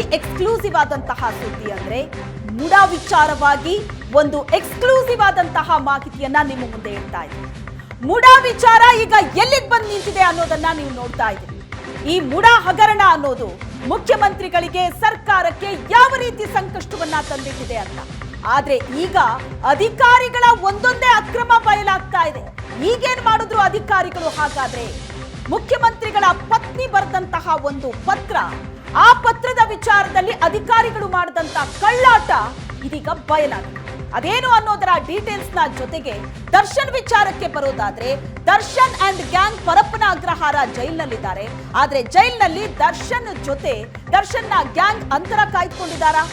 ನ್ಯೂಸ್ನಲ್ಲಿ exclusive ಆದಂತಹ ಸುದ್ದಿ ಅಂದ್ರೆ ಮುಡ ವಿಚಾರವಾಗಿ ಒಂದು ಎಕ್ಸ್ಕ್ಲೂಸಿವ್ ಆದಂತಹ ಮಾಹಿತಿಯನ್ನ ನಿಮ್ಮ ಮುಂದೆ ಇಡ್ತಾ ಇದೆ ಮುಡ ವಿಚಾರ ಈಗ ಎಲ್ಲಿಗೆ ಬಂದು ನಿಂತಿದೆ ಅನ್ನೋದನ್ನ ನೀವು ನೋಡ್ತಾ ಇದ್ದೀರಿ. ಈ ಮುಡ ಹಗರಣ ಅನ್ನೋದು ಮುಖ್ಯಮಂತ್ರಿಗಳಿಗೆ ಸರ್ಕಾರಕ್ಕೆ ಯಾವ ರೀತಿ ಸಂಕಷ್ಟವನ್ನ ತಂದಿಟ್ಟಿದೆ ಅಂತ. ಆದ್ರೆ ಈಗ ಅಧಿಕಾರಿಗಳ ಒಂದೊಂದೇ ಅಕ್ರಮ ಬಯಲಾಗ್ತಾ ಇದೆ. ಈಗೇನ್ ಮಾಡಿದ್ರು ಅಧಿಕಾರಿಗಳು ಹಾಗಾದ್ರೆ? ಮುಖ್ಯಮಂತ್ರಿಗಳ ಪತ್ನಿ ಬರೆದಂತಹ ಒಂದು ಪತ್ರ ಆ ಪತ್ರದ ವಿಚಾರದಲ್ಲಿ ಅಧಿಕಾರಿಗಳು ಮಾಡಿದಂತ ಕಳ್ಳಾಟ ಇದೀಗ ಬಯಲಾಗಿದೆ. ಅದೇನು ಅನ್ನೋದರ ಡೀಟೇಲ್ಸ್ನ ಜೊತೆಗೆ ದರ್ಶನ್ ವಿಚಾರಕ್ಕೆ ಬರೋದಾದ್ರೆ ದರ್ಶನ್ ಅಂಡ್ ಗ್ಯಾಂಗ್ ಪರಪ್ಪನ ಅಗ್ರಹಾರ ಜೈಲ್ನಲ್ಲಿದ್ದಾರೆ. ಆದ್ರೆ ಜೈಲ್ನಲ್ಲಿ ದರ್ಶನ್ ಜೊತೆ ದರ್ಶನ್ನ ಗ್ಯಾಂಗ್ ಅಂತರ ಕಾಯ್ದುಕೊಂಡಿದ್ದಾರಾ?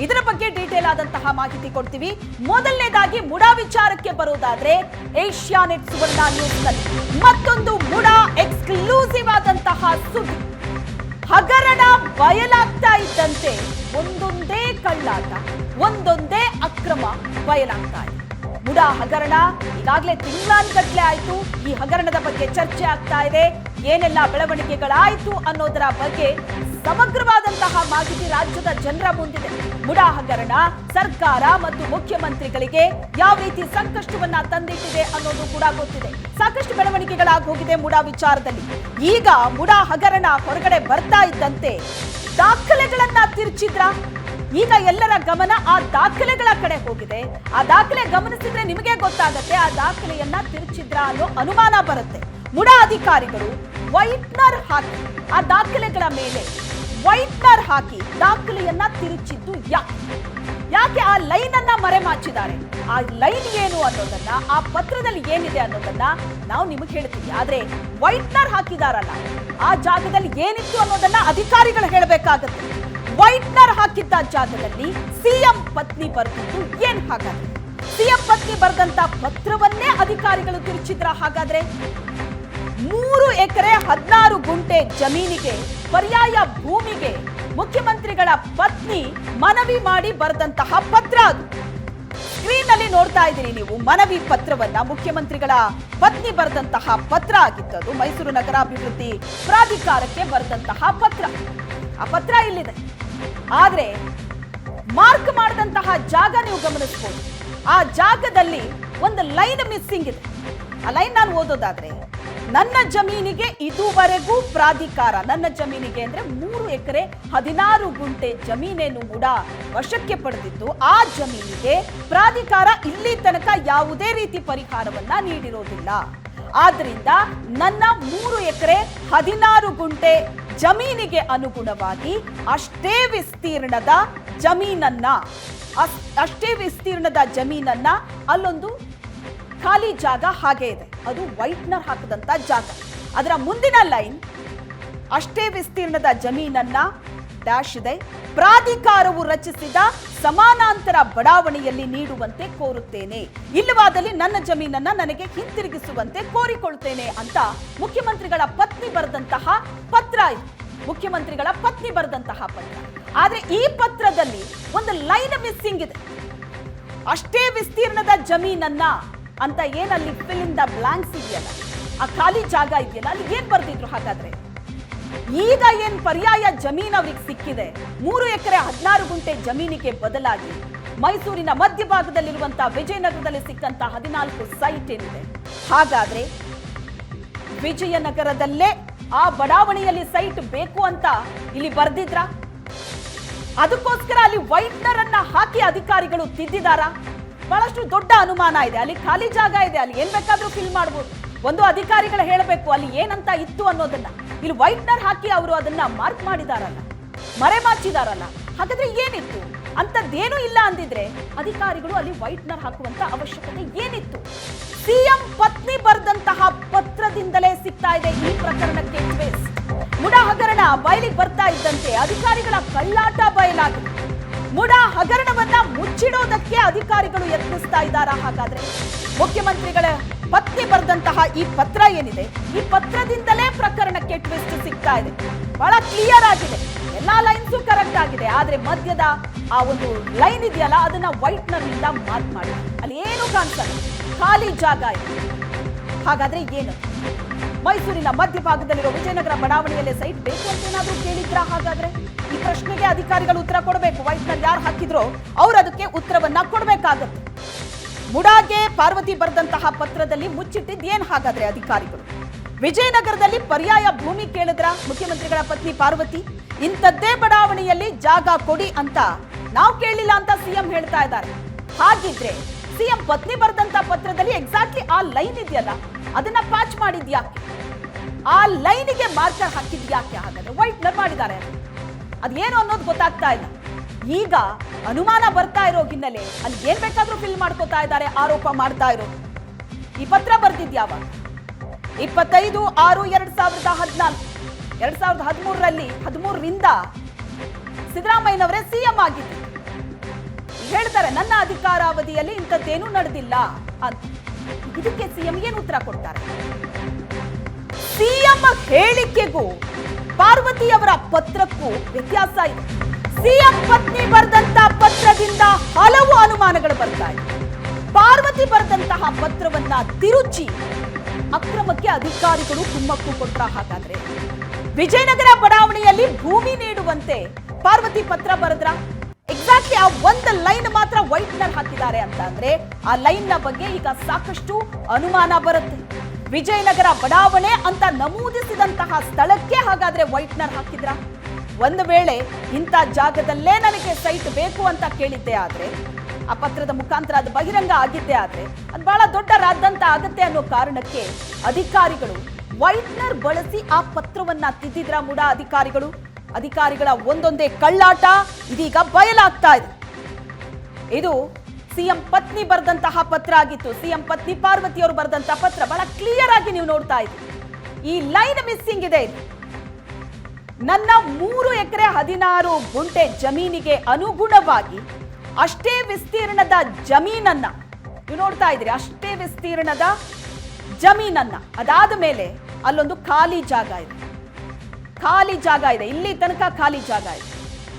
ಇದರ ಬಗ್ಗೆ ಡೀಟೇಲ್ ಆದಂತಹ ಮಾಹಿತಿ ಕೊಡ್ತೀವಿ. ಮೊದಲನೇದಾಗಿ ಮುಡಾ ವಿಚಾರಕ್ಕೆ ಬರೋದಾದ್ರೆ ಏಷ್ಯಾನೆಟ್ ಸುವರ್ಣ ನ್ಯೂಸ್ನಲ್ಲಿ ಮತ್ತೊಂದು ಮುಡಾ ಎಕ್ಸ್ಕ್ಲೂಸಿವ್ ಆದಂತಹ ಸುದ್ದಿ. ಹಗರಣ ಬಯಲಾಗ್ತಾ ಇದ್ದಂತೆ ಒಂದೊಂದೇ ಕಳ್ಳಾಟ ಒಂದೊಂದೇ ಅಕ್ರಮ ಬಯಲಾಗ್ತಾ ಮುಡಾ ಹಗರಣ. ಈಗಾಗಲೇ ತಿಂಗಳಾನ್ಗಟ್ಲೆ ಆಯಿತು. ಈ ಹಗರಣದ ಬಗ್ಗೆ ಚರ್ಚೆ ಆಗ್ತಾ ಇದೆ. ಏನೆಲ್ಲ ಬೆಳವಣಿಗೆಗಳಾಯಿತು ಅನ್ನೋದರ ಬಗ್ಗೆ ಸಮಗ್ರವಾದಂತಹ ಮಾಹಿತಿ ರಾಜ್ಯದ ಜನರ ಮುಂದಿದೆ. ಬುಡ ಹಗರಣ ಸರ್ಕಾರ ಮತ್ತು ಮುಖ್ಯಮಂತ್ರಿಗಳಿಗೆ ಯಾವ ರೀತಿ ಸಂಕಷ್ಟವನ್ನ ತಂದಿಟ್ಟಿದೆ ಅನ್ನೋದು ಕೂಡ ಗೊತ್ತಿದೆ. ಸಾಕಷ್ಟು ಬೆಳವಣಿಗೆಗಳಾಗಿ ಹೋಗಿದೆ ಮುಡಾ ವಿಚಾರದಲ್ಲಿ. ಈಗ ಮುಡಾ ಹಗರಣ ಹೊರಗಡೆ ಬರ್ತಾ ಇದ್ದಂತೆ ದಾಖಲೆಗಳನ್ನ ತಿರ್ಚಿದ್ರ? ಈಗ ಎಲ್ಲರ ಗಮನ ಆ ದಾಖಲೆಗಳ ಕಡೆ ಹೋಗಿದೆ. ಆ ದಾಖಲೆ ಗಮನಿಸಿದ್ರೆ ನಿಮಗೆ ಗೊತ್ತಾಗತ್ತೆ, ಆ ದಾಖಲೆಯನ್ನ ತಿರುಚಿದ್ರ ಅನ್ನೋ ಅನುಮಾನ ಬರುತ್ತೆ. ಮುಡ ಅಧಿಕಾರಿಗಳು ವೈಟ್ನರ್ ಹಾಕಿ, ಆ ದಾಖಲೆಗಳ ಮೇಲೆ ವೈಟ್ನರ್ ಹಾಕಿ ದಾಖಲೆಯನ್ನ ತಿರುಚಿದ್ದು ಯಾಕೆ? ಯಾಕೆ ಆ ಲೈನ್ ಅನ್ನ ಮರೆಮಾಚಿದ್ದಾರೆ? ಆ ಲೈನ್ ಏನು ಅನ್ನೋದನ್ನ, ಆ ಪತ್ರದಲ್ಲಿ ಏನಿದೆ ಅನ್ನೋದನ್ನ ನಾವು ನಿಮಗೆ ಹೇಳ್ತೀವಿ. ಆದ್ರೆ ವೈಟ್ನರ್ ಹಾಕಿದಾರಲ್ಲ, ಆ ಜಾಗದಲ್ಲಿ ಏನಿತ್ತು ಅನ್ನೋದನ್ನ ಅಧಿಕಾರಿಗಳು ಹೇಳಬೇಕಾಗತ್ತೆ. ವೈಟ್ನರ್ ಹಾಕಿದ್ದ ಜಾಗದಲ್ಲಿ ಸಿಎಂ ಪತ್ನಿ ಬರೆದಿದ್ದು ಏನ್ ಹಾಗಾದ್ರೆ? ಸಿಎಂ ಪತ್ನಿ ಬರೆದಂತ ಪತ್ರವನ್ನೇ ಅಧಿಕಾರಿಗಳು ತಿರುಚಿದ್ರ ಹಾಗಾದ್ರೆ? ಮೂರು ಎಕರೆ ಹದಿನಾರು ಗುಂಟೆ ಜಮೀನಿಗೆ, ಪರ್ಯಾಯ ಭೂಮಿಗೆ ಮುಖ್ಯಮಂತ್ರಿಗಳ ಪತ್ನಿ ಮನವಿ ಮಾಡಿ ಬರೆದಂತಹ ಪತ್ರ ಅದು. ಸ್ಕ್ರೀನ್ ಅಲ್ಲಿ ನೋಡ್ತಾ ಇದ್ದೀರಿ ನೀವು, ಮನವಿ ಪತ್ರವನ್ನ ಮುಖ್ಯಮಂತ್ರಿಗಳ ಪತ್ನಿ ಬರೆದಂತಹ ಪತ್ರ ಆಗಿತ್ತದು ಮೈಸೂರು ನಗರಾಭಿವೃದ್ಧಿ ಪ್ರಾಧಿಕಾರಕ್ಕೆ ಬರೆದಂತಹ ಪತ್ರ. ಆ ಪತ್ರ ಇಲ್ಲಿದೆ ಆದ್ರೆ ಮಾರ್ಕ್ ಮಾಡಿದಂತಹ ಜಾಗ ನೀವು ಗಮನಿಸ್ಬೋದು. ಆ ಜಾಗದಲ್ಲಿ ಒಂದು ಲೈನ್ ಮಿಸ್ಸಿಂಗ್ ಇದೆ. ಆ ಲೈನ್ ನಾನು ಓದೋದಾದ್ರೆ, ನನ್ನ ಜಮೀನಿಗೆ ಇದುವರೆಗೂ ಪ್ರಾಧಿಕಾರ, ನನ್ನ ಜಮೀನಿಗೆ ಅಂದ್ರೆ ಮೂರು ಎಕರೆ ಹದಿನಾರು ಗುಂಟೆ ಜಮೀನೇನು ಕೂಡ ವಶಕ್ಕೆ ಪಡೆದಿದ್ದು, ಆ ಜಮೀನಿಗೆ ಪ್ರಾಧಿಕಾರ ಇಲ್ಲಿ ತನಕ ಯಾವುದೇ ರೀತಿ ಪರಿಹಾರವನ್ನ ನೀಡಿರೋದಿಲ್ಲ. ಆದ್ರಿಂದ ನನ್ನ ಮೂರು ಎಕರೆ ಹದಿನಾರು ಗುಂಟೆ ಜಮೀನಿಗೆ ಅನುಗುಣವಾಗಿ ಅಷ್ಟೇ ವಿಸ್ತೀರ್ಣದ ಜಮೀನನ್ನ ಅಷ್ಟೇ ವಿಸ್ತೀರ್ಣದ ಜಮೀನನ್ನ ಅಲ್ಲೊಂದು ಖಾಲಿ ಜಾಗ ಹಾಗೆ ಇದೆ. ಅದು ವೈಟ್ನರ್ ಹಾಕದಂತ ಜಾಗ. ಅದರ ಮುಂದಿನ ಲೈನ್ ಅಷ್ಟೇ ವಿಸ್ತೀರ್ಣದ ಜಮೀನನ್ನ ಡ್ಯಾಶ್ ಇದೆ. ಪ್ರಾಧಿಕಾರವು ರಚಿಸಿದ ಸಮಾನಾಂತರ ಬಡಾವಣೆಯಲ್ಲಿ ನೀಡುವಂತೆ ಕೋರುತ್ತೇನೆ. ಇಲ್ಲವಾದಲ್ಲಿ ನನ್ನ ಜಮೀನನ್ನ ನನಗೆ ಹಿಂತಿರುಗಿಸುವಂತೆ ಕೋರಿಕೊಳ್ತೇನೆ ಅಂತ ಮುಖ್ಯಮಂತ್ರಿಗಳ ಪತ್ನಿ ಬರೆದಂತಹ ಪತ್ರ ಮುಖ್ಯಮಂತ್ರಿಗಳ ಪತ್ನಿ ಬರೆದಂತಹ ಪತ್ರ. ಆದ್ರೆ ಈ ಪತ್ರದಲ್ಲಿ ಒಂದು ಲೈನ್ ಮಿಸ್ಸಿಂಗ್ ಇದೆ. ಅಷ್ಟೇ ವಿಸ್ತೀರ್ಣದ ಜಮೀನನ್ನ ಅಂತ ಏನಲ್ಲಿ ಫಿಲ್ ಇನ್ ದ ಬ್ಲಾಂಕ್ಸ್ ಇದೆಯಲ್ಲ? ಆ ಖಾಲಿ ಜಾಗ ಇದೆಯಲ್ಲ? ಅಲ್ಲಿ ಏನ್ ಬರ್ದಿದ್ರು ಹಾಗಾದ್ರೆ? ಈಗ ಏನ್ ಪರ್ಯಾಯ ಜಮೀನ್ ಅವ್ರಿಗೆ ಸಿಕ್ಕಿದೆ. ಮೂರು ಎಕರೆ ಹದಿನಾರು ಗುಂಟೆ ಜಮೀನಿಗೆ ಬದಲಾಗಿ ಮೈಸೂರಿನ ಮಧ್ಯಭಾಗದಲ್ಲಿರುವಂತಹ ವಿಜಯನಗರದಲ್ಲಿ ಸಿಕ್ಕಂತ ಹದಿನಾಲ್ಕು ಸೈಟ್ ಏನಿದೆ. ಹಾಗಾದ್ರೆ ವಿಜಯನಗರದಲ್ಲೇ ಆ ಬಡಾವಣೆಯಲ್ಲಿ ಸೈಟ್ ಬೇಕು ಅಂತ ಇಲ್ಲಿ ಬರ್ದಿದ್ರ? ಅದಕ್ಕೋಸ್ಕರ ಅಲ್ಲಿ ವೈಟ್ನರ್ ಅನ್ನ ಹಾಕಿ ಅಧಿಕಾರಿಗಳು ತಿದ್ದಿದಾರಾ? ಬಹಳಷ್ಟು ದೊಡ್ಡ ಅನುಮಾನ ಇದೆ. ಅಲ್ಲಿ ಖಾಲಿ ಜಾಗ ಇದೆ. ಅಲ್ಲಿ ಏನ್ ಬೇಕಾದ್ರೂ ಫಿಲ್ ಮಾಡ್ಬೋದು. ಒಂದು ಅಧಿಕಾರಿಗಳು ಹೇಳಬೇಕು ಅಲ್ಲಿ ಏನಂತ ಇತ್ತು ಅನ್ನೋದನ್ನ. ಇಲ್ಲಿ ವೈಟ್ನರ್ ಹಾಕಿ ಅವರು ಅದನ್ನ ಮಾರ್ಕ್ ಮಾಡಿದಾರಲ್ಲ ಮರೆಮಾಚಿದಾರಲ್ಲ ಹಾಗಾದ್ರೆ ಏನಿತ್ತು? ಅಂತದ್ದೇನೂ ಇಲ್ಲ ಅಂದಿದ್ರೆ ಅಧಿಕಾರಿಗಳು ಅಲ್ಲಿ ವೈಟ್ನರ್ ಹಾಕುವಂತ ಅವಶ್ಯಕತೆ ಏನಿತ್ತು? ಸಿಎಂ ಪತ್ನಿ ಬರೆದಂತಹ ಪತ್ರದಿಂದಲೇ ಸಿಗ್ತಾ ಇದೆ ಈ ಪ್ರಕರಣಕ್ಕೆ ಟ್ವೇಸ್ ಮುಡಾ ಹಗರಣ ಬಯಲಿಗೆ ಬರ್ತಾ ಇದ್ದಂತೆ ಅಧಿಕಾರಿಗಳ ಕಳ್ಳಾಟ ಬಯಲಾಗಿದೆ. ಮುಡಾ ಹಗರಣವನ್ನ ಮುಚ್ಚಿಡೋದಕ್ಕೆ ಅಧಿಕಾರಿಗಳು ಯತ್ನಿಸ್ತಾ ಇದ್ದಾರಾ ಹಾಗಾದ್ರೆ? ಮುಖ್ಯಮಂತ್ರಿಗಳ ಪತ್ನಿ ಬರೆದಂತಹ ಈ ಪತ್ರ ಏನಿದೆ, ಈ ಪತ್ರದಿಂದಲೇ ಪ್ರಕರಣಕ್ಕೆ ಟ್ವಿಸ್ಟ್ ಸಿಗ್ತಾ ಇದೆ. ಬಹಳ ಕ್ಲಿಯರ್ ಆಗಿದೆ. ಎಲ್ಲಾ ಲೈನ್ಸು ಕರೆಕ್ಟ್ ಆಗಿದೆ. ಆದ್ರೆ ಮಧ್ಯದ ಆ ಒಂದು ಲೈನ್ ಇದೆಯಲ್ಲ, ಅದನ್ನ ವೈಟ್ನರ್ನಿಂದ ಮಾರ್ಕ್ ಮಾಡಿ. ಅಲ್ಲಿ ಏನು ಕಾಣಿಸಲ್ಲ. ಖಾಲಿ ಜಾಗ ಇದೆ. ಹಾಗಾದ್ರೆ ಏನು? ಮೈಸೂರಿನ ಮಧ್ಯಭಾಗದಲ್ಲಿರೋ ವಿಜಯನಗರ ಬಡಾವಣೆಯಲ್ಲಿ ಸೈಟ್ ಬೇಕು ಅಂತ ಏನಾದ್ರೂ ಕೇಳಿದ್ರ ಹಾಗಾದ್ರೆ? ಈ ಪ್ರಶ್ನೆಗೆ ಅಧಿಕಾರಿಗಳು ಉತ್ತರ ಕೊಡಬೇಕು. ವೈಟ್ನರ್ ಯಾರು ಹಾಕಿದ್ರೋ, ಅವ್ರು ಅದಕ್ಕೆ ಉತ್ತರವನ್ನ ಕೊಡಬೇಕಾಗತ್ತೆ. ಮುಡಾಗೆ ಪಾರ್ವತಿ ಬರೆದಂತಹ ಪತ್ರದಲ್ಲಿ ಮುಚ್ಚಿಟ್ಟಿದ್ದೇನ್ ಹಾಗಾದ್ರೆ ಅಧಿಕಾರಿಗಳು? ವಿಜಯನಗರದಲ್ಲಿ ಪರ್ಯಾಯ ಭೂಮಿ ಕೇಳಿದ್ರ ಮುಖ್ಯಮಂತ್ರಿಗಳ ಪತ್ನಿ ಪಾರ್ವತಿ? ಇಂಥದ್ದೇ ಬಡಾವಣೆಯಲ್ಲಿ ಜಾಗ ಕೊಡಿ ಅಂತ ನಾವು ಕೇಳಿಲ್ಲ ಅಂತ ಸಿಎಂ ಹೇಳ್ತಾ ಇದ್ದಾರೆ. ಹಾಗಿದ್ರೆ ಸಿಎಂ ಪತ್ನಿ ಬರೆದಂತ ಪತ್ರದಲ್ಲಿ ಎಕ್ಸಾಕ್ಟ್ಲಿ ಆ ಲೈನ್ ಇದೆಯಲ್ಲ, ಅದನ್ನ ಪ್ಯಾಚ್ ಮಾಡಿದ್ಯಾ ಆ ಲೈನಿಗೆ ಮಾರ್ಕರ್ ಹಾಕಿದ್ಯಾಕೆ ಹಾಗಾದ್ರೆ? ವೈಟ್ನರ್ ಮಾಡಿದ್ದಾರೆ ಅದು. ಅದೇನು ಅನ್ನೋದು ಗೊತ್ತಾಗ್ತಾ ಇಲ್ಲ. ಈಗ ಅನುಮಾನ ಬರ್ತಾ ಇರೋ ಹಿನ್ನೆಲೆ ಅಲ್ಲಿ ಏನ್ ಬೇಕಾದ್ರೂ ಫಿಲ್ ಮಾಡ್ಕೋತಾ ಇದ್ದಾರೆ, ಆರೋಪ ಮಾಡ್ತಾ ಇರೋದು ಈ ಪತ್ರ ಬರ್ದಿದ್ಯಾವ ಇಪ್ಪತ್ತೈದು ಆರು ಎರಡ್ ಸಾವಿರದ ಹದಿನಾಲ್ಕು. ಎರಡ್ ಸಾವಿರದ ಹದಿಮೂರರಲ್ಲಿ, ಹದಿಮೂರರಿಂದ ಸಿದ್ದರಾಮಯ್ಯನವರೇ ಸಿಎಂ ಆಗಿದ್ರು ಈಗ ಹೇಳ್ತಾರೆ, ನನ್ನ ಅಧಿಕಾರಾವಧಿಯಲ್ಲಿ ಇಂಥದ್ದೇನೂ ನಡೆದಿಲ್ಲ ಅಂತ. ಇದಕ್ಕೆ ಸಿಎಂ ಏನು ಉತ್ತರ ಕೊಡ್ತಾರೆ? ಸಿಎಂ ಹೇಳಿಕೆಗೂ ಪಾರ್ವತಿಯವರ ಪತ್ರಕ್ಕೂ ವ್ಯತ್ಯಾಸ ಇದೆ. ಸಿಎಂ ಪತ್ನಿ ಬರೆದಂತ ಪತ್ರದಿಂದ ಹಲವು ಅನುಮಾನಗಳು ಬರ್ತಾ ಇದೆ. ಪಾರ್ವತಿ ಬರೆದಂತಹ ಪತ್ರವನ್ನ ತಿರುಚಿ ಅಕ್ರಮಕ್ಕೆ ಅಧಿಕಾರಿಗಳು ಕುಮ್ಮಕ್ಕು ಕೊಟ್ಟ ಹಾಗಾದ್ರೆ? ವಿಜಯನಗರ ಬಡಾವಣೆಯಲ್ಲಿ ಭೂಮಿ ನೀಡುವಂತೆ ಪಾರ್ವತಿ ಪತ್ರ ಬರೆದ್ರ? ಎಕ್ಸಾಕ್ಟ್ಲಿ ಆ ಒಂದು ಲೈನ್ ಮಾತ್ರ ವೈಟ್ನರ್ ಹಾಕಿದ್ದಾರೆ ಅಂತ ಅಂದ್ರೆ ಆ ಲೈನ್ನ ಬಗ್ಗೆ ಈಗ ಸಾಕಷ್ಟು ಅನುಮಾನ ಬರುತ್ತೆ. ವಿಜಯನಗರ ಬಡಾವಣೆ ಅಂತ ನಮೂದಿಸಿದಂತಹ ಸ್ಥಳಕ್ಕೆ ಹಾಗಾದ್ರೆ ವೈಟ್ನರ್ ಹಾಕಿದ್ರ? ಒಂದು ವೇಳೆ ಇಂಥ ಜಾಗದಲ್ಲೇ ನನಗೆ ಸೈಟ್ ಬೇಕು ಅಂತ ಕೇಳಿದ್ದೆ ಆದರೆ, ಆ ಪತ್ರದ ಮುಖಾಂತರ ಅದು ಬಹಿರಂಗ ಆಗಿದ್ದೆ ಆದರೆ, ಅದು ಬಹಳ ದೊಡ್ಡ ರಾದ್ದಂತ ಆಗುತ್ತೆ ಅನ್ನೋ ಕಾರಣಕ್ಕೆ ಅಧಿಕಾರಿಗಳು ವೈಟ್ನರ್ ಬಳಸಿ ಆ ಪತ್ರವನ್ನ ತಿದ್ದಿದ್ರ ಮೂಡ ಅಧಿಕಾರಿಗಳು? ಅಧಿಕಾರಿಗಳ ಒಂದೊಂದೇ ಕಳ್ಳಾಟ ಇದೀಗ ಬಯಲಾಗ್ತಾ ಇದೆ. ಇದು ಸಿಎಂ ಪತ್ನಿ ಬರೆದಂತಹ ಪತ್ರ ಆಗಿತ್ತು. ಸಿಎಂ ಪತ್ನಿ ಪಾರ್ವತಿ ಅವರು ಬರೆದಂತಹ ಪತ್ರ ಬಹಳ ಕ್ಲಿಯರ್ ಆಗಿ ನೀವು ನೋಡ್ತಾ ಇದ್ದೀರಿ. ಈ ಲೈನ್ ಮಿಸ್ಸಿಂಗ್ ಇದೆ ಇದು. ನನ್ನ ಮೂರು ಎಕರೆ ಹದಿನಾರು ಗುಂಟೆ ಜಮೀನಿಗೆ ಅನುಗುಣವಾಗಿ ಅಷ್ಟೇ ವಿಸ್ತೀರ್ಣದ ಜಮೀನನ್ನ, ನೀವು ನೋಡ್ತಾ ಇದ್ದೀರಿ, ಅಷ್ಟೇ ವಿಸ್ತೀರ್ಣದ ಜಮೀನನ್ನ. ಅದಾದ ಮೇಲೆ ಅಲ್ಲೊಂದು ಖಾಲಿ ಜಾಗ ಇದೆ. ಖಾಲಿ ಜಾಗ ಇದೆ. ಇಲ್ಲಿ ತನಕ ಖಾಲಿ ಜಾಗ ಇದೆ.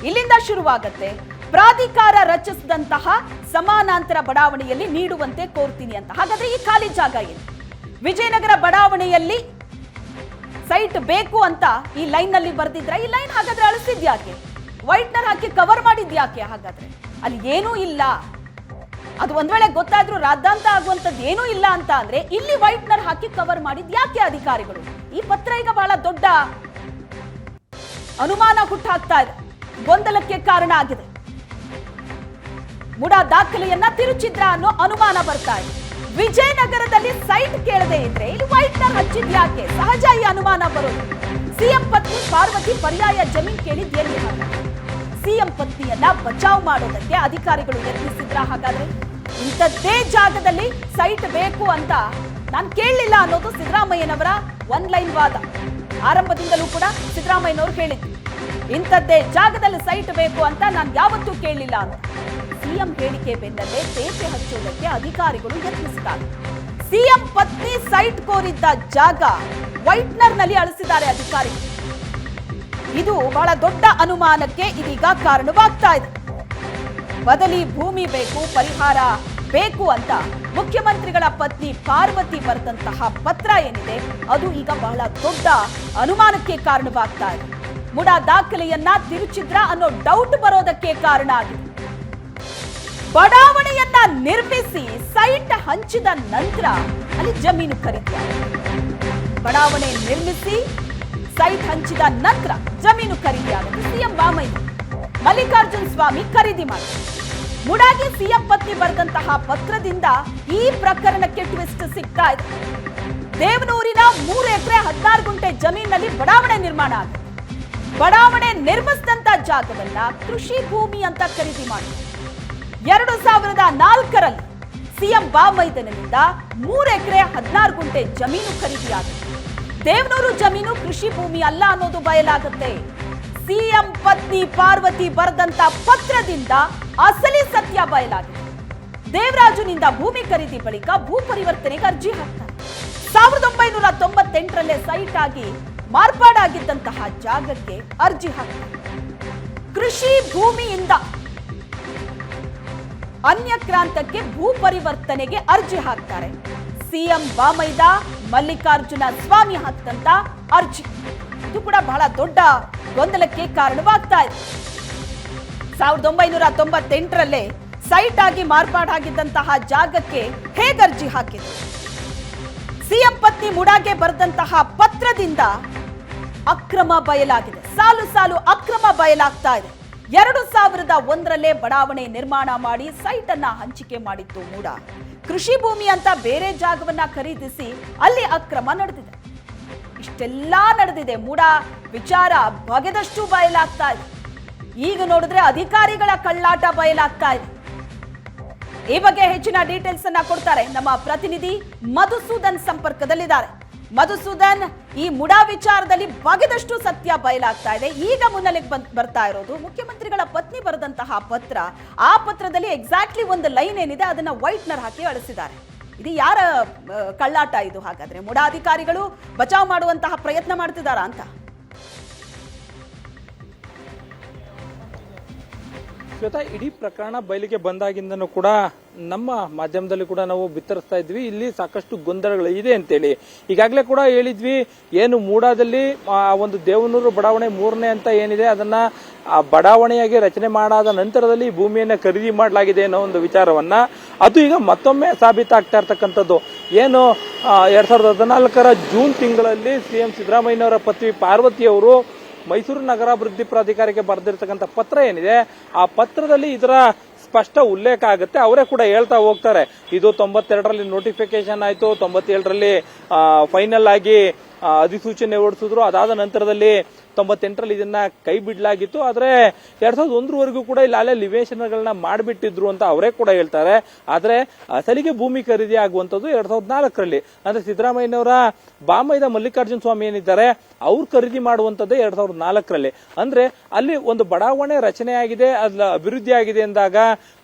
ಇಲ್ಲಿಂದ ಶುರುವಾಗತ್ತೆ. ಪ್ರಾಧಿಕಾರ ರಚಿಸಿದಂತಹ ಸಮಾನಾಂತರ ಬಡಾವಣೆಯಲ್ಲಿ ನೀಡುವಂತೆ ಕೋರ್ತೀನಿ ಅಂತ. ಹಾಗಾದ್ರೆ ಈ ಖಾಲಿ ಜಾಗ ಏನು? ವಿಜಯನಗರ ಬಡಾವಣೆಯಲ್ಲಿ ಸೈಟ್ ಬೇಕು ಅಂತ ಈ ಲೈನ್ನಲ್ಲಿ ಬರ್ದಿದ್ರೆ, ಈ ಲೈನ್ ಹಾಗಾದ್ರೆ ಅಳಿಸಿದ್ಯಾಕೆ ವೈಟ್ನರ್ ಹಾಕಿ ಕವರ್ ಮಾಡಿದ್ಯಾಕೆ ಹಾಗಾದ್ರೆ? ಅಲ್ಲಿ ಏನೂ ಇಲ್ಲ. ಅದು ಒಂದ್ ವೇಳೆ ಗೊತ್ತಾದ್ರೂ ರಾದ್ದಾಂತ ಆಗುವಂತದ್ದು ಏನೂ ಇಲ್ಲ ಅಂತ ಅಂದ್ರೆ ಇಲ್ಲಿ ವೈಟ್ನರ್ ಹಾಕಿ ಕವರ್ ಮಾಡಿದ್ ಯಾಕೆ ಅಧಿಕಾರಿಗಳು? ಈ ಪತ್ರ ಈಗ ಬಹಳ ದೊಡ್ಡ ಅನುಮಾನ ಹುಟ್ಟಾಗ್ತಾ ಇದೆ. ಗೊಂದಲಕ್ಕೆ ಕಾರಣ ಆಗಿದೆ. ಮುಡ ದಾಖಲೆಯನ್ನ ತಿರುಚಿದ್ರ ಅನ್ನೋ ಅನುಮಾನ ಬರ್ತಾ ಇದೆ. ವಿಜಯನಗರದಲ್ಲಿ ಸೈಟ್ ಕೇಳದೆ ಇದ್ರೆ ಇಲ್ಲಿ ವೈಟ್ನರ್ ಹಚ್ಚಿದ್ಯಾಕೆ ಸಹಜ ಈ ಅನುಮಾನ ಬರೋದು. ಸಿಎಂ ಪತ್ನಿ ಪಾರ್ವತಿ ಪರ್ಯಾಯ ಜಮೀನ್ ಕೇಳಿದ್ ಎಲ್ಲಿ ಸಿಎಂ ಪತ್ನಿಯನ್ನ ಬಚಾವ್ ಮಾಡೋದಕ್ಕೆ ಅಧಿಕಾರಿಗಳು ಯತ್ನಿಸಿದ್ರ ಹಾಗಾದ್ರೆ? ಇಂಥದ್ದೇ ಜಾಗದಲ್ಲಿ ಸೈಟ್ ಬೇಕು ಅಂತ ನಾನು ಕೇಳಲಿಲ್ಲ ಅನ್ನೋದು ಸಿದ್ದರಾಮಯ್ಯನವರ ಒನ್ ಲೈನ್ ವಾದ. ಆರಂಭದಿಂದಲೂ ಕೂಡ ಸಿದ್ದರಾಮಯ್ಯನವರು ಹೇಳಿದ್ರು. ಇಂಥದ್ದೇ ಜಾಗದಲ್ಲಿ ಸೈಟ್ ಬೇಕು ಅಂತ ನಾನು ಯಾವತ್ತೂ ಕೇಳಲಿಲ್ಲ ಅಂತ. ಸಿಎಂ ಹೇಳಿಕೆ ಬೆನ್ನಲ್ಲೇ ತೇಪೆ ಹಚ್ಚೋದಕ್ಕೆ ಅಧಿಕಾರಿಗಳು ಯತ್ನಿಸಿದ್ದಾರೆ. ಸಿಎಂ ಪತ್ನಿ ಸೈಟ್ ಕೋರಿದ್ದ ಜಾಗ ವೈಟ್ನರ್ನಲ್ಲಿ ಅಳಿಸಿದ್ದಾರೆ ಅಧಿಕಾರಿಗಳು. ಇದು ಬಹಳ ದೊಡ್ಡ ಅನುಮಾನಕ್ಕೆ ಇದೀಗ ಕಾರಣವಾಗ್ತಾ ಇದೆ. ಬದಲಿ ಭೂಮಿ ಬೇಕು, ಪರಿಹಾರ ಬೇಕು ಅಂತ ಮುಖ್ಯಮಂತ್ರಿಗಳ ಪತ್ನಿ ಪಾರ್ವತಿ ಬರೆದಂತಹ ಪತ್ರ ಏನಿದೆ, ಅದು ಈಗ ಬಹಳ ದೊಡ್ಡ ಅನುಮಾನಕ್ಕೆ ಕಾರಣವಾಗ್ತಾ ಇದೆ. ಮುಡ ದಾಖಲೆಯನ್ನ ತಿರುಚಿದ್ರ ಅನ್ನೋ ಡೌಟ್ ಬರೋದಕ್ಕೆ ಕಾರಣ ಆಗಿದೆ. ಬಡಾವಣೆಯನ್ನ ನಿರ್ಮಿಸಿ ಸೈಟ್ ಹಂಚಿದ ನಂತರ ಅಲ್ಲಿ ಜಮೀನು ಖರೀದಿ ಬಡಾವಣೆ ನಿರ್ಮಿಸಿ ಸೈಟ್ ಹಂಚಿದ ನಂತರ ಜಮೀನು ಖರೀದಿ ಆಗುತ್ತೆ ಸಿಎಂ ರಾಮಯ್ಯ ಮಲ್ಲಿಕಾರ್ಜುನ್ ಸ್ವಾಮಿ ಖರೀದಿ ಮಾಡಿದ್ರು. ಮುಡಾಗಿ ಸಿಎಂ ಪತ್ನಿ ಬರೆದಂತಹ ಪತ್ರದಿಂದ ಈ ಪ್ರಕರಣಕ್ಕೆ ಟ್ವಿಸ್ಟ್ ಸಿಗ್ತಾ ಇದೆ. ದೇವನೂರಿನ ಮೂರು ಎಕರೆ ಹದಿನಾರು ಗುಂಟೆ ಜಮೀನಲ್ಲಿ ಬಡಾವಣೆ ನಿರ್ಮಾಣ ಆಗಿದೆ. ಬಡಾವಣೆ ನಿರ್ಮಿಸಿದಂತ ಜಾಗವನ್ನ ಕೃಷಿ ಭೂಮಿ ಅಂತ ಖರೀದಿ ಮಾಡಿದ್ರು. ಎರಡು ಸಾವಿರದ ನಾಲ್ಕರಲ್ಲಿ ಸಿಎಂ ಬಾಮೈದನಿಂದ ಮೂರು ಎಕರೆ ಹದಿನಾರು ಗುಂಟೆ ಜಮೀನು ಖರೀದಿಯಾಗುತ್ತೆ ದೇವನೂರು ಜಮೀನು ಕೃಷಿ ಭೂಮಿ ಅಲ್ಲ ಅನ್ನೋದು ಬಯಲಾಗುತ್ತೆ. ಸಿಎಂ ಪತ್ನಿ ಪಾರ್ವತಿ ಬರೆದಂತ ಪತ್ರದಿಂದ ಅಸಲಿ ಸತ್ಯ ಬಯಲಾಗಿದೆ. ದೇವರಾಜುನಿಂದ ಭೂಮಿ ಖರೀದಿ ಬಳಿಕ ಭೂ ಪರಿವರ್ತನೆಗೆ ಅರ್ಜಿ ಹಾಕ್ತಾರೆ. ಸಾವಿರದ ಒಂಬೈನೂರ ತೊಂಬತ್ತೆಂಟರಲ್ಲೇ ಸೈಟ್ ಆಗಿ ಮಾರ್ಪಾಡಾಗಿದ್ದಂತಹ ಜಾಗಕ್ಕೆ ಅರ್ಜಿ ಹಾಕ್ತಾರೆ. ಕೃಷಿ ಭೂಮಿಯಿಂದ ಅನ್ಯಕ್ರಾಂತಕ್ಕೆ ಭೂ ಪರಿವರ್ತನೆಗೆ ಅರ್ಜಿ ಹಾಕ್ತಾರೆ. ಸಿಎಂ ಬಾಮೈದ, ಮಲ್ಲಿಕಾರ್ಜುನ ಸ್ವಾಮಿ ಹಾಕ್ತಂತ ಅರ್ಜಿ. ಇದು ಕೂಡ ಬಹಳ ದೊಡ್ಡ ಗೊಂದಲಕ್ಕೆ ಕಾರಣವಾಗ್ತಾ ಇದೆ. ಸಾವಿರದ ಒಂಬೈನೂರ ತೊಂಬತ್ತೆಂಟರಲ್ಲೇ ಸೈಟ್ ಆಗಿ ಮಾರ್ಪಾಡಾಗಿದ್ದಂತಹ ಜಾಗಕ್ಕೆ ಹೇಗೆ ಅರ್ಜಿ ಹಾಕಿದ್ರು? ಸಿಎಂ ಪತ್ನಿ ಮುಡಾಗೆ ಬರೆದಂತಹ ಪತ್ರದಿಂದ ಅಕ್ರಮ ಬಯಲಾಗಿದೆ. ಸಾಲು ಸಾಲು ಅಕ್ರಮ ಬಯಲಾಗ್ತಾ ಇದೆ. ಎರಡು ಸಾವಿರದ ಒಂದರಲ್ಲೇ ಬಡಾವಣೆ ನಿರ್ಮಾಣ ಮಾಡಿ ಸೈಟ್ ಅನ್ನ ಹಂಚಿಕೆ ಮಾಡಿತ್ತು ಮೂಡ. ಕೃಷಿ ಭೂಮಿ ಅಂತ ಬೇರೆ ಜಾಗವನ್ನ ಖರೀದಿಸಿ ಅಲ್ಲಿ ಅಕ್ರಮ ನಡೆದಿದೆ. ಇಷ್ಟೆಲ್ಲ ನಡೆದಿದೆ ಮೂಡ. ವಿಚಾರ ಬಗೆದಷ್ಟು ಬಯಲಾಗ್ತಾ ಇದೆ. ಈಗ ನೋಡಿದ್ರೆ ಅಧಿಕಾರಿಗಳ ಕಳ್ಳಾಟ ಬಯಲಾಗ್ತಾ ಇದೆ. ಈ ಬಗ್ಗೆ ಹೆಚ್ಚಿನ ಡೀಟೇಲ್ಸ್ ಅನ್ನ ಕೊಡ್ತಾರೆ ನಮ್ಮ ಪ್ರತಿನಿಧಿ ಮಧುಸೂದನ್ ಸಂಪರ್ಕದಲ್ಲಿದ್ದಾರೆ. ಮಧುಸೂದನ್ ಈ ಮುಡಾ ವಿಚಾರದಲ್ಲಿ ಬಗೆದಷ್ಟು ಸತ್ಯ ಬಯಲಾಗ್ತಾ ಇದೆ. ಈಗ ಮುನ್ನೆಲೆಗೆ ಬಂದ್ ಬರ್ತಾ ಇರೋದು, ಮುಖ್ಯಮಂತ್ರಿಗಳ ಪತ್ನಿ ಬರೆದಂತಹ ಪತ್ರ, ಆ ಪತ್ರದಲ್ಲಿ ಎಕ್ಸಾಕ್ಟ್ಲಿ ಒಂದು ಲೈನ್ ಏನಿದೆ, ಅದನ್ನ ವೈಟ್ನರ್ ಹಾಕಿ ಅಳಿಸಿದ್ದಾರೆ. ಇದು ಯಾರ ಕಳ್ಳಾಟ ಇದು ಹಾಗಾದ್ರೆ? ಮುಡಾ ಅಧಿಕಾರಿಗಳು ಬಚಾವ್ ಮಾಡುವಂತಹ ಪ್ರಯತ್ನ ಮಾಡ್ತಿದ್ದಾರಾ ಅಂತ? ಶ್ವೇತಾ ಇಡೀ ಪ್ರಕರಣ ಬಯಲಿಗೆ ಬಂದಾಗಿಂದನೂ ಕೂಡ ನಮ್ಮ ಮಾಧ್ಯಮದಲ್ಲಿ ಕೂಡ ನಾವು ಬಿತ್ತರಿಸ್ತಾ ಇದ್ವಿ. ಇಲ್ಲಿ ಸಾಕಷ್ಟು ಗೊಂದಲಗಳು ಇದೆ ಅಂತೇಳಿ. ಈಗಾಗಲೇ ಕೂಡ ಹೇಳಿದ್ವಿ, ಏನು ಮೂಡಾದಲ್ಲಿ ಒಂದು ದೇವನೂರು ಬಡಾವಣೆ ಮೂರನೇ ಅಂತ ಏನಿದೆ, ಅದನ್ನ ಬಡಾವಣೆಯಾಗಿ ರಚನೆ ಮಾಡಾದ ನಂತರದಲ್ಲಿ ಭೂಮಿಯನ್ನು ಖರೀದಿ ಮಾಡಲಾಗಿದೆ ಅನ್ನೋ ಒಂದು ವಿಚಾರವನ್ನ. ಅದು ಈಗ ಮತ್ತೊಮ್ಮೆ ಸಾಬೀತಾಗ್ತಾ ಇರ್ತಕ್ಕಂಥದ್ದು. ಏನು ಎರಡ್ ಸಾವಿರದ ಹದಿನಾಲ್ಕರ ಜೂನ್ ತಿಂಗಳಲ್ಲಿ ಸಿಎಂ ಸಿದ್ದರಾಮಯ್ಯನವರ ಪತ್ನಿ ಪಾರ್ವತಿ ಅವರು ಮೈಸೂರು ನಗರಾಭಿವೃದ್ಧಿ ಪ್ರಾಧಿಕಾರಕ್ಕೆ ಬರೆದಿರ್ತಕ್ಕಂಥ ಪತ್ರ ಏನಿದೆ, ಆ ಪತ್ರದಲ್ಲಿ ಇದರ ಸ್ಪಷ್ಟ ಉಲ್ಲೇಖ ಆಗುತ್ತೆ. ಅವರೇ ಕೂಡ ಹೇಳ್ತಾ ಹೋಗ್ತಾರೆ. ಇದು ತೊಂಬತ್ತೆರಡರಲ್ಲಿ ನೋಟಿಫಿಕೇಶನ್ ಆಯಿತು, ತೊಂಬತ್ತೇಳರಲ್ಲಿ ಫೈನಲ್ ಆಗಿ ಅಧಿಸೂಚನೆ ಹೊರಡಿಸಿದ್ರು ಅದಾದ ನಂತರದಲ್ಲಿ ತೊಂಬತ್ತೆಂಟರಲ್ಲಿ ಇದನ್ನ ಕೈ ಬಿಡಲಾಗಿತ್ತು. ಆದರೆ ಎರಡ್ ಸಾವಿರದ ಒಂದರವರೆಗೂ ಕೂಡ ಇಲ್ಲಿ ಅಲ್ಲೇ ನಿವೇಶನಗಳನ್ನ ಮಾಡಿಬಿಟ್ಟಿದ್ರು ಅಂತ ಅವರೇ ಕೂಡ ಹೇಳ್ತಾರೆ. ಆದರೆ ಅಸಲಿಗೆ ಭೂಮಿ ಖರೀದಿ ಆಗುವಂತದ್ದು ಎರಡ್ ಸಾವಿರದ ನಾಲ್ಕರಲ್ಲಿ. ಅಂದ್ರೆ ಸಿದ್ದರಾಮಯ್ಯನವರ ಬಾಮೈದ ಮಲ್ಲಿಕಾರ್ಜುನ ಸ್ವಾಮಿ ಏನಿದ್ದಾರೆ, ಅವ್ರು ಖರೀದಿ ಮಾಡುವಂತದ್ದೇ ಎರಡ್ ಸಾವಿರದ ನಾಲ್ಕರಲ್ಲಿ. ಅಂದ್ರೆ ಅಲ್ಲಿ ಒಂದು ಬಡಾವಣೆ ರಚನೆ ಆಗಿದೆ ಅದ್ರ ಅಭಿವೃದ್ಧಿ ಆಗಿದೆ ಎಂದಾಗ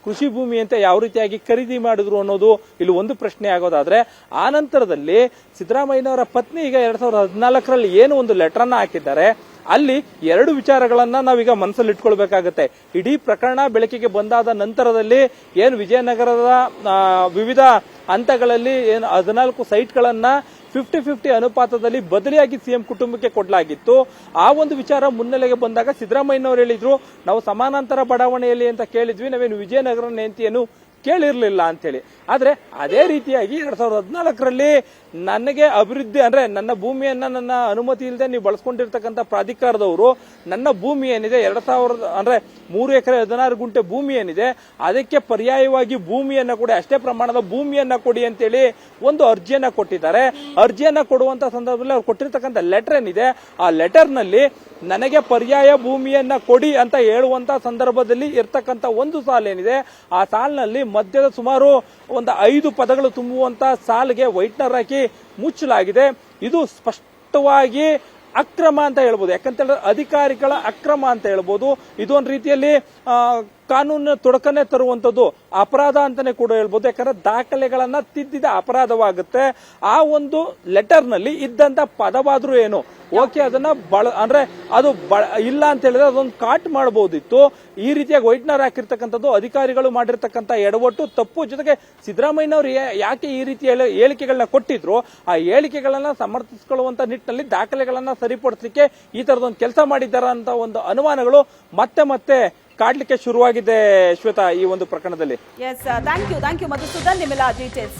ಕೃಷಿ ಭೂಮಿ ಅಂತ ಯಾವ ರೀತಿಯಾಗಿ ಖರೀದಿ ಮಾಡಿದ್ರು ಅನ್ನೋದು ಇಲ್ಲಿ ಒಂದು ಪ್ರಶ್ನೆ ಆಗೋದಾದ್ರೆ, ಆ ನಂತರದಲ್ಲಿ ಸಿದ್ದರಾಮಯ್ಯನವರ ಪತ್ನಿ ಈಗ ಎರಡ್ ಸಾವಿರದ ಹದಿನಾಲ್ಕರಲ್ಲಿ ಏನು ಒಂದು ಲೆಟರ್ ಅನ್ನ ಹಾಕಿದ್ದಾರೆ ಅಲ್ಲಿ ಎರಡು ವಿಚಾರಗಳನ್ನ ನಾವೀಗ ಮನಸ್ಸಲ್ಲಿ ಇಟ್ಕೊಳ್ಬೇಕಾಗತ್ತೆ ಇಡೀ ಪ್ರಕರಣ ಬೆಳಕಿಗೆ ಬಂದಾದ ನಂತರದಲ್ಲಿ ಏನು ವಿಜಯನಗರದ ವಿವಿಧ ಹಂತಗಳಲ್ಲಿ ಏನು ಹದಿನಾಲ್ಕು ಸೈಟ್ಗಳನ್ನ ಫಿಫ್ಟಿ ಫಿಫ್ಟಿ ಅನುಪಾತದಲ್ಲಿ ಬದಲಿಯಾಗಿ ಸಿಎಂ ಕುಟುಂಬಕ್ಕೆ ಕೊಡಲಾಗಿತ್ತು. ಆ ಒಂದು ವಿಚಾರ ಮುನ್ನೆಲೆಗೆ ಬಂದಾಗ ಸಿದ್ದರಾಮಯ್ಯನವರು ಹೇಳಿದ್ರು, ನಾವು ಸಮಾನಾಂತರ ಬಡಾವಣೆಯಲ್ಲಿ ಅಂತ ಕೇಳಿದ್ವಿ, ನಾವೇನು ವಿಜಯನಗರ ನೇಂತಿಯನ್ನು ಕೇಳಿರ್ಲಿಲ್ಲ ಅಂತೇಳಿ. ಆದರೆ ಅದೇ ರೀತಿಯಾಗಿ ಎರಡ್ ಸಾವಿರದ ಹದಿನಾಲ್ಕರಲ್ಲಿ ನನಗೆ ಅಭಿವೃದ್ಧಿ ಅಂದ್ರೆ ನನ್ನ ಭೂಮಿಯನ್ನು ನನ್ನ ಅನುಮತಿ ಇಲ್ಲದೆ ನೀವು ಬಳಸ್ಕೊಂಡಿರ್ತಕ್ಕಂಥ ಪ್ರಾಧಿಕಾರದವರು ನನ್ನ ಭೂಮಿ ಏನಿದೆ ಎರಡ್ ಸಾವಿರದ ಅಂದ್ರೆ ಮೂರು ಎಕರೆ ಹದಿನಾರು ಗುಂಟೆ ಭೂಮಿ ಏನಿದೆ ಅದಕ್ಕೆ ಪರ್ಯಾಯವಾಗಿ ಭೂಮಿಯನ್ನು ಕೊಡಿ, ಅಷ್ಟೇ ಪ್ರಮಾಣದ ಭೂಮಿಯನ್ನು ಕೊಡಿ ಅಂತೇಳಿ ಒಂದು ಅರ್ಜಿಯನ್ನ ಕೊಟ್ಟಿದ್ದಾರೆ. ಅರ್ಜಿಯನ್ನ ಕೊಡುವಂತ ಸಂದರ್ಭದಲ್ಲಿ ಅವ್ರು ಕೊಟ್ಟಿರ್ತಕ್ಕಂಥ ಲೆಟರ್ ಏನಿದೆ, ಆ ಲೆಟರ್ನಲ್ಲಿ ನನಗೆ ಪರ್ಯಾಯ ಭೂಮಿಯನ್ನು ಕೊಡಿ ಅಂತ ಹೇಳುವಂತ ಸಂದರ್ಭದಲ್ಲಿ ಇರ್ತಕ್ಕಂಥ ಒಂದು ಸಾಲೇನಿದೆ. ಆ ಸಾಲಿನಲ್ಲಿ ಮಧ್ಯದ ಸುಮಾರು ಒಂದು ಐದು ಪದಗಳು ತುಂಬುವಂತ ಸಾಲಿಗೆ ವೈಟ್ನರ್ ಹಾಕಿ ಮುಚ್ಚಲಾಗಿದೆ. ಇದು ಸ್ಪಷ್ಟವಾಗಿ ಅಕ್ರಮ ಅಂತ ಹೇಳ್ಬೋದು. ಯಾಕಂತ ಹೇಳಿದ್ರೆ ಅಧಿಕಾರಿಗಳ ಅಕ್ರಮ ಅಂತ ಹೇಳ್ಬೋದು. ಇದೊಂದು ರೀತಿಯಲ್ಲಿ ಕಾನೂನಿನ ತೊಡಕನ್ನೇ ತರುವಂತದ್ದು ಅಪರಾಧ ಅಂತಾನೆ ಕೂಡ ಹೇಳ್ಬೋದು. ಯಾಕಂದ್ರೆ ದಾಖಲೆಗಳನ್ನ ತಿದ್ದಿದ ಅಪರಾಧವಾಗುತ್ತೆ. ಆ ಒಂದು ಲೆಟರ್ನಲ್ಲಿ ಇದ್ದಂತ ಪದವಾದ್ರೂ ಏನು ಓಕೆ ಅದನ್ನ ಬಳ ಅಂದ್ರೆ ಅದು ಇಲ್ಲ ಅಂತ ಹೇಳಿದ್ರೆ ಅದೊಂದು ಕಾಟ್ ಮಾಡಬಹುದಿತ್ತು ಈ ರೀತಿಯಾಗಿ ವೈಟ್ನರ್ ಹಾಕಿರ್ತಕ್ಕಂಥದ್ದು ಅಧಿಕಾರಿಗಳು ಮಾಡಿರ್ತಕ್ಕಂಥ ಎಡವಟ್ಟು ತಪ್ಪು. ಜೊತೆಗೆ ಸಿದ್ದರಾಮಯ್ಯನವರು ಯಾಕೆ ಈ ರೀತಿ ಹೇಳಿ- ಹೇಳಿಕೆಗಳನ್ನ ಕೊಟ್ಟಿದ್ರು? ಆ ಹೇಳಿಕೆಗಳನ್ನ ಸಮರ್ಥಿಸಿಕೊಳ್ಳುವಂತ ನಿಟ್ಟಿನಲ್ಲಿ ದಾಖಲೆಗಳನ್ನ ಸರಿಪಡಿಸಲಿಕ್ಕೆ ಈ ತರದೊಂದು ಕೆಲಸ ಮಾಡಿದ್ದಾರ ಅಂತ ಒಂದು ಅನುಮಾನಗಳು ಮತ್ತೆ ಮತ್ತೆ ಕಾಡ್ಲಿಕ್ಕೆ ಶುರುವಾಗಿದೆ ಶ್ವೇತಾ ಈ ಒಂದು ಪ್ರಕರಣದಲ್ಲಿ. Yes thank you thank you Madhusudan ನಿಮ್ಮೆಲ್ಲ ಡೀಟೇಲ್ಸ್